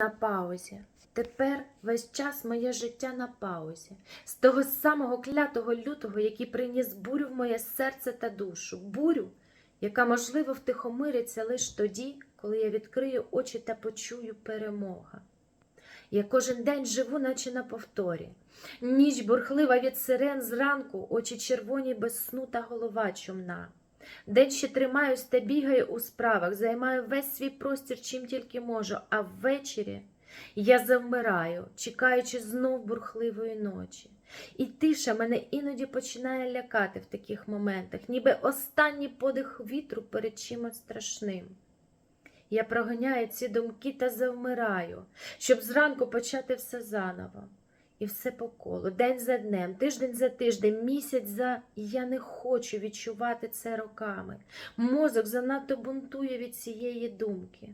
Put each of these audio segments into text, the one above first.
на паузі. Тепер весь час моє життя на паузі. З того самого клятого лютого, який приніс бурю в моє серце та душу. Бурю, яка, можливо, втихомириться лише тоді, коли я відкрию очі та почую перемога. Я кожен день живу, наче на повторі. Ніч бурхлива від сирен зранку, очі червоні без сну та голова чумна. День ще тримаюсь та бігаю у справах, займаю весь свій простір, чим тільки можу, а ввечері я завмираю, чекаючи знов бурхливої ночі. І тиша мене іноді починає лякати в таких моментах, ніби останній подих вітру перед чимось страшним. Я проганяю ці думки та завмираю, щоб зранку почати все заново. І все по колу, день за днем, тиждень за тиждень, місяць за я не хочу відчувати це роками. Мозок занадто бунтує від цієї думки.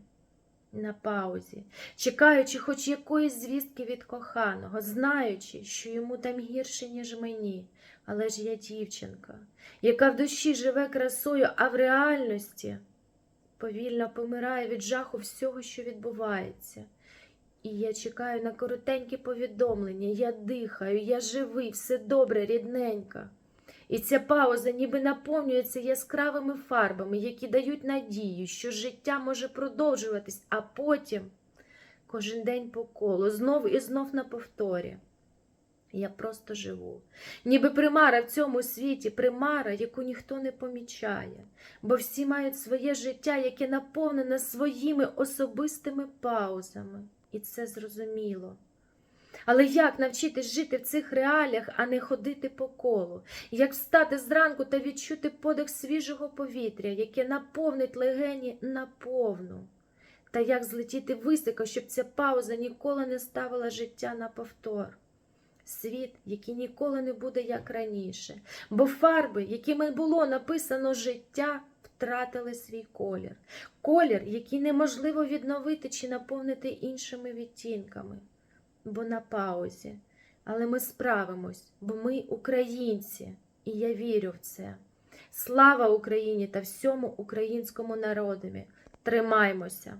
На паузі, чекаючи хоч якоїсь звістки від коханого, знаючи, що йому там гірше, ніж мені. Але ж я дівчинка, яка в душі живе красою, а в реальності повільно помирає від жаху всього, що відбувається. І я чекаю на коротенькі повідомлення, я дихаю, я живий, все добре, рідненька. І ця пауза ніби наповнюється яскравими фарбами, які дають надію, що життя може продовжуватись, а потім кожен день по колу, знов і знов на повторі. Я просто живу, ніби примара в цьому світі, примара, яку ніхто не помічає, бо всі мають своє життя, яке наповнене своїми особистими паузами, і це зрозуміло. Але як навчитись жити в цих реаліях, а не ходити по колу? Як встати зранку та відчути подих свіжого повітря, яке наповнить легені наповну? Та як злетіти високо, щоб ця пауза ніколи не ставила життя на повтор? Світ, який ніколи не буде як раніше, бо фарби, якими було написано життя, втратили свій колір. Колір, який неможливо відновити чи наповнити іншими відтінками бо на паузі. Але ми справимось, бо ми українці, і я вірю в це. Слава Україні та всьому українському народові! Тримаймося!